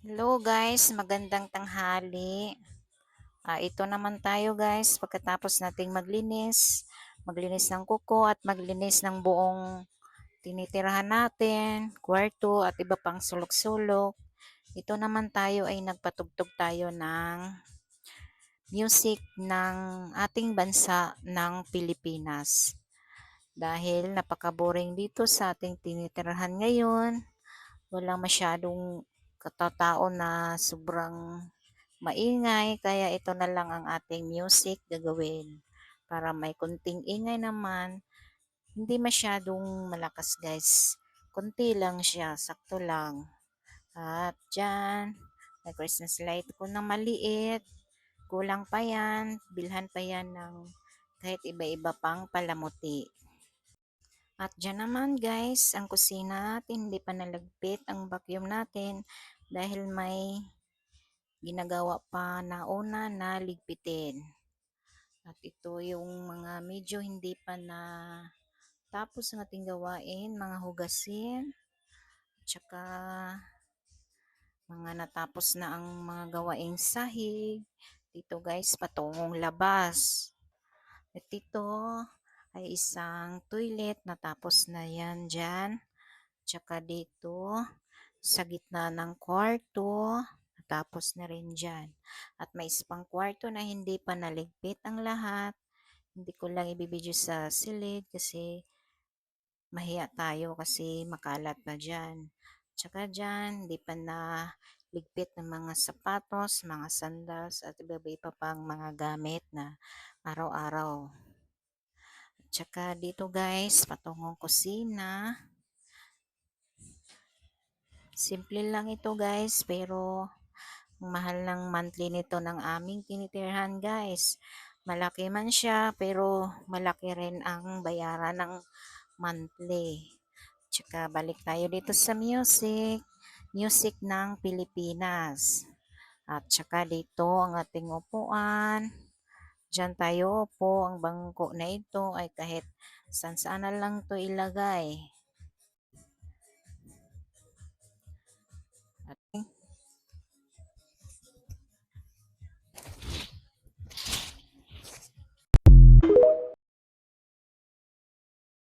Hello guys, magandang tanghali. Ah, ito naman tayo guys, pagkatapos nating maglinis, maglinis ng kuko at maglinis ng buong tinitirahan natin, kwarto at iba pang sulok-sulok. Ito naman tayo ay nagpatugtog tayo ng music ng ating bansa ng Pilipinas. Dahil napaka-boring dito sa ating tinitirahan ngayon, walang masyadong katatao na sobrang maingay, kaya ito na lang ang ating music gagawin. Para may kunting ingay naman, hindi masyadong malakas guys. Kunti lang siya, sakto lang. At dyan, may Christmas light ko na maliit. Kulang pa yan, bilhan pa yan ng kahit iba-iba pang palamuti. At dyan naman guys, ang kusina natin, hindi pa nalagpit ang vacuum natin dahil may ginagawa pa na una na ligpitin. At ito yung mga medyo hindi pa na tapos ang ating gawain, mga hugasin, tsaka mga natapos na ang mga gawaing sahig. Dito guys, patungong labas. At ito ay isang toilet, natapos na yan dyan. Tsaka dito, sa gitna ng kwarto, natapos na rin dyan. At may isang kwarto na hindi pa naligpit ang lahat. Hindi ko lang ibibidyo sa silid kasi mahiya tayo kasi makalat na dyan. Tsaka dyan, hindi pa na ligpit ng mga sapatos, mga sandals, at iba-iba pang mga gamit na araw-araw. Tsaka dito guys, patungong kusina. Simple lang ito guys, pero mahal ng monthly nito ng aming tinitirhan guys. Malaki man siya, pero malaki rin ang bayaran ng monthly. Tsaka balik tayo dito sa music. Music ng Pilipinas. At tsaka dito ang ating upuan. Diyan tayo upo. Ang bangko na ito ay kahit saan saan na lang to ilagay.